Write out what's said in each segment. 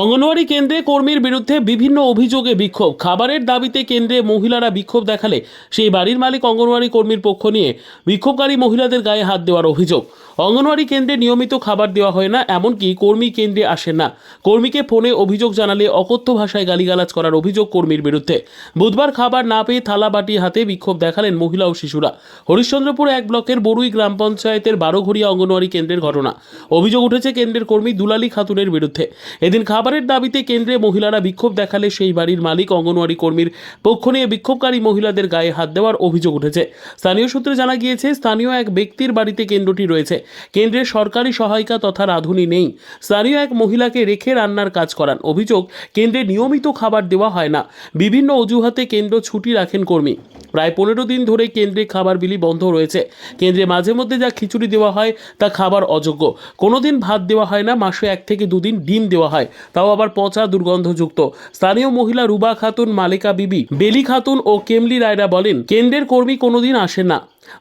অঙ্গনওয়াড়ি কেন্দ্রে কর্মীর বিরুদ্ধে বিভিন্ন অভিযোগে বিক্ষোভ। খাবারের দাবিতে কেন্দ্রে মহিলারা বিক্ষোভ দেখালে সেই বাড়ির মালিক অঙ্গনওয়াড়ি কর্মীর পক্ষ নিয়ে বিক্ষোভকারী মহিলাদের গায়ে হাত দেওয়ার অভিযোগ। অঙ্গনওয়াড়ি কেন্দ্রে নিয়মিত খাবার দেওয়া হয় না, এমনকি কর্মী কেন্দ্রে আসেন না। কর্মীকে ফোনে অভিযোগ জানালে অকথ্য ভাষায় গালিগালাজ করার অভিযোগ কর্মীর বিরুদ্ধে। বুধবার খাবার না পেয়ে থালা বাটি হাতে বিক্ষোভ দেখালেন মহিলা ও শিশুরা। হরিশ্চন্দ্রপুর এক ব্লকের বড়ুই গ্রাম পঞ্চায়েতের বারোঘড়িয়া অঙ্গনওয়াড়ি কেন্দ্রের ঘটনা। অভিযোগ উঠেছে কেন্দ্রের কর্মী দুলালী খাতুনের বিরুদ্ধে। এদিন খাবারের দাবিতে কেন্দ্রে মহিলারা বিক্ষোভ দেখালে সেই বাড়ির মালিক, অঙ্গনওয়াড়ি কর্মীর পক্ষ নিয়ে বিক্ষোভকারী মহিলাদের গায়ে হাত দেওয়ার অভিযোগ উঠেছে। স্থানীয় সূত্রে জানা গিয়েছে, স্থানীয় এক ব্যক্তির বাড়িতে কেন্দ্রটি রয়েছে। কেন্দ্রের সরকারি সহায়িকা তথা রাঁধুনি নেই। স্থানীয় এক মহিলাকে রেখে রান্নার কাজ করান। অভিযোগ, কেন্দ্রে নিয়মিত খাবার দেওয়া হয় না। বিভিন্ন অজুহাতে কেন্দ্র ছুটি রাখেন কর্মী। প্রায় পনেরো দিন ধরে কেন্দ্রে খাবার বিলি বন্ধ রয়েছে। কেন্দ্রে মাঝে মধ্যে যা খিচুড়ি দেওয়া হয় তা খাবার অযোগ্য। কোনোদিন ভাত দেওয়া হয় না, মাসে এক থেকে দুদিন ডিম দেওয়া হয়। তাও আবার পচা, দুর্গন্ধযুক্ত। স্থানীয় মহিলা রুবা খাতুন, মালিকা বিবি, বেলি খাতুন ও কেমলি রায়রা বলেন, কেন্দ্রের কর্মী কোনোদিন আসে না।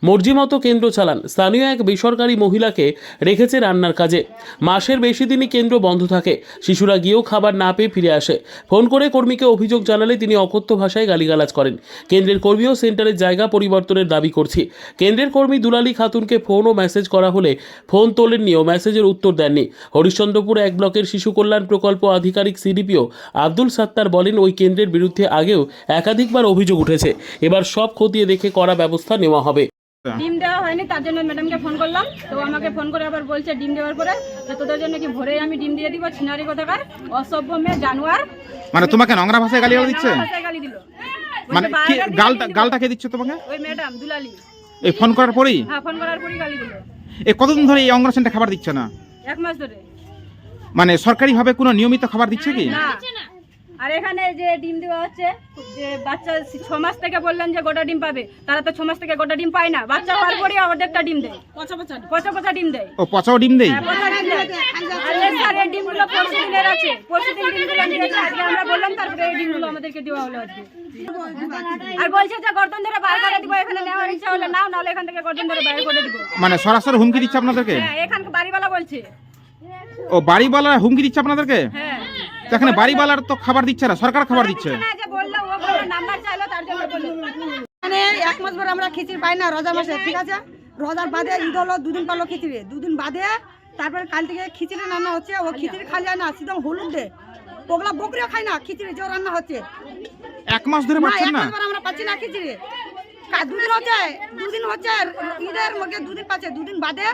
মর্জি মতো কেন্দ্র চালান। স্থানীয় এক বেসরকারি মহিলাকে রেখেছে রান্নার কাজে। মাসের বেশি দিনই কেন্দ্র বন্ধ থাকে। শিশুরা গিয়েও খাবার না পেয়ে ফিরে আসে। ফোন করে কর্মীকে অভিযোগ জানালে তিনি অকথ্য ভাষায় গালিগালাজ করেন। কেন্দ্রের কর্মীও সেন্টারের জায়গা পরিবর্তনের দাবি করছি। কেন্দ্রের কর্মী দুলালী খাতুনকে ফোন ও মেসেজ করা হলে ফোন তোলেননি ও মেসেজের উত্তর দেননি। হরিশ্চন্দ্রপুর এক ব্লকের শিশু কল্যাণ প্রকল্প আধিকারিক সিডিপিও আব্দুল সাত্তার বলেন, ওই কেন্দ্রের বিরুদ্ধে আগেও একাধিকবার অভিযোগ উঠেছে। এবার সব খতিয়ে দেখে করা ব্যবস্থা নেওয়া হবে। ডিম দেওয়া হয়নি তার জন্য ম্যাডামকে ফোন করলাম। তো আমাকে ফোন করে আবার বলছে ডিম দেওয়ার পরে। যে তোদের জন্য কি ভোরে আমি ডিম দিয়ে দিব? ছিনারি কোথাকার? অসভ্য মেয়ে জানোয়ার। মানে তোমাকে নোংরা ভাষায় গালি দিচ্ছে? নোংরা ভাষায় গালি দিল। মানে গালটা গালটা কে দিচ্ছে তোমাকে? ওই ম্যাডাম দুলালি। এই ফোন করার পরেই? হ্যাঁ ফোন করার পরই গালি দিল। এই কতদিন ধরে এই অঙ্গনওয়াড়ি খাবার দিচ্ছে না? এক মাস ধরে। মানে সরকারিভাবে কোনো নিয়মিত খাবার দিচ্ছে কি? না। আর এখানে যে ডিম দেওয়া হচ্ছে যে বাচ্চা ছ মাস থেকে বললেন যে গোটা ডিম পাবে তারা তো ছ মাস থেকে গোটা ডিম পায় না। বাচ্চা হওয়ার পরেই অর্ধেকটা ডিম দেয়। পচা পচা পচা পচা ডিম দেয়। ও পচাও ডিম দেই হ্যাঁ, পচা ডিম দেয়। আর এই স্যার, এই ডিমগুলো পরশু দিনের আছে। পরশু দিন ডিমগুলো নিয়েছে। আজকে আমরা বললাম, তারপরে এই ডিমগুলো আমাদেরকে দেওয়া হলো আজকে। আর বলছে যে গর্দন ধরে বার করে দিব এখানে নেওয়ার ইচ্ছা হলে নাও নাহলে এখান থেকে গর্দন ধরে বাইরে করে দিব। মানে সরাসরি হুমকি দিচ্ছে আপনাদেরকে? হ্যাঁ এখানকার বাড়িওয়ালা বলছে। ও বাড়িওয়ালা হুমকি দিচ্ছে আপনাদেরকে? হ্যাঁ। এখানে বাড়িওয়ালার তো খাবার দিচ্ছে না সরকার খাবার দিচ্ছে। মানে এক মাস পরে আমরা খিচুড়ি পাই না রোজা মাসে ঠিক আছে? রোজার বাদে ঈদ হলো দুদিন পারল খিচুড়ি। দুদিন বাদে তারপরে কাল থেকে খিচুড়ি রান্না হচ্ছে ও খিচুড়ি খালি যায় না সিধম হলুদ দে। ওগুলা বকরিও খায় না খিচুড়ি যে রান্না হচ্ছে। এক মাস ধরে না পাচ্ছেন এক না? আমরা পাচ্ছি না খিচুড়ি। দুদিন হচ্ছে দুদিন হচ্ছে ঈদের মধ্যে দুদিন পাচ্ছে দুদিন বাদে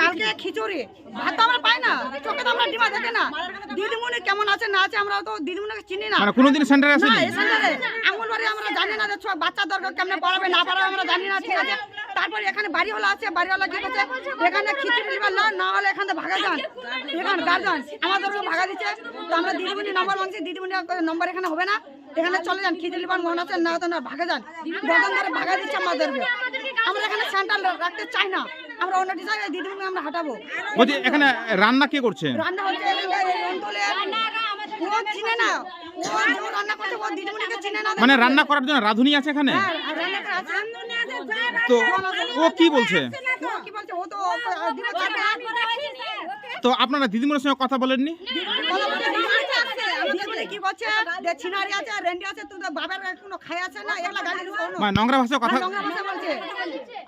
কালকে খিচুড়ি। ভাত তো আমরা পাই না। চোখে তো আমরা ডিমা দেখে না। দিদিমণি কেমন আছে না আছে আমরা তো দিদিমণিকে চিনি না। কোনোদিন সেন্টারে আসেনি। এখানে আঙুলবাড়ি আমরা জানি না যে বাচ্চা দরকার কেমনে পড়াবে না পড়াবে আমরা জানি না ঠিক আছে? তারপর এখানে বাড়িওয়ালা আছে বাড়িওয়ালা কি করছে? এখানে খিচুড়ি না না হলে এখানে ভাগা যান। এখানে গার্জন আমাদেরকে ভাগা দিচ্ছে। তো আমরা দিদিমণি নম্বর মাংছি দিদিমণি নম্বর এখানে হবে না। এখানে চলে যান খিচুড়ি নিবার মন আছে না তো না ভাগে যান। দোকান ধরে ভাগা দিচ্ছে আমাদেরকে। আমরা এখানে সেন্টার রাখতে চাই না। আমরা অন্য জায়গায় দিদিমণি আমরা হাঁটাবো। বলছি এখানে রান্না কে করছে? রান্না হচ্ছে ও চিনে না। ও যে রান্না করছে ও দিদিমণিকে চিনে না। মানে রান্না করার জন্য রাঁধুনি আছে এখানে? হ্যাঁ। তো ও কি বলছে? ও কি বলছে? ও তো ও দিনে চারটে তো আপনারা দিদিমণির সঙ্গে কথা বলেননি বলে বলে দিদিমণি আসছে। দিদিমণি কি বলছে? যে ছিনারি আছে রেন্ডি আছে তুই বাবার কোনো খাই আছে না? এগুলা কোনো। মানে নোংরা ভাষায় কথা নোংরা ভাষা বলছে।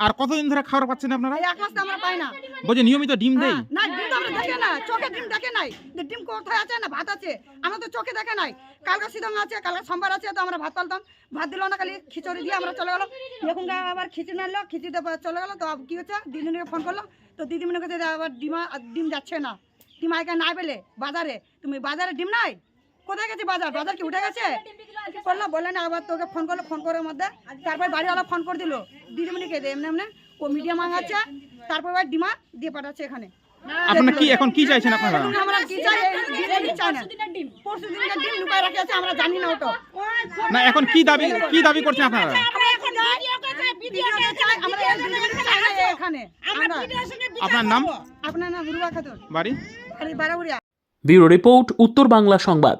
আর কতদিন ধরে খাবার পাচ্ছেন আপনারা? এই এক মাস তো আমরা পাই না। বলছে নিয়মিত ডিম দেই। হ্যাঁ, না ডিম তো আমরা দেখে না চোখে ডিম দেখে নাই। যে ডিম কোথায় আছে না ভাত আছে আমরা তো চোখে দেখে নাই। কালকে সিদং আছে কালকে সোমবার আছে তো আমরা ভাত পালতাম। ভাত দিল না খালি খিচুড়ি দিয়ে আমরা চলে গেলাম এখন আবার খিচুড়ি আনলো খিচুড়িতে পরে চলে গেলো তো কি হচ্ছে? দিদিমণিকে ফোন করলাম তো আবার ডিমা ডিম যাচ্ছে না। ডিম আগে না পেলে বাজারে। তুমি বাজারে ডিম নাই? কোথায় গেছে বাজার? বাজার কি উঠে গেছে? বললাম বলে না আবার তোকে ফোন করল ফোন করার মধ্যে। তারপর বাড়িওয়ালা ফোন করে দিল। দিদিমণিকে দে এমনি এমনি। ও মিডিয়াম মাঙাচ্ছে তারপর আবার ডিমা দিয়ে পাঠাচ্ছে এখানে। আপনারা কি এখন কি চাইছেন আপনারা? আমরা কি চাই? এই চাই না। পরশু দিনকার ডিম লুকায় রাখে আছে আমরা জানি না ওটা। না এখন কি দাবি কি দাবি করছেন আপনারা? আমরা এখন চাই, ভিডিওকে চাই, আমরা এই চাই না এখানে আমরা আপনার নাম? আপনার নাম রুবা খাতুন। বাড়ি? ব্যুরো রিপোর্ট উত্তর বাংলা সংবাদ।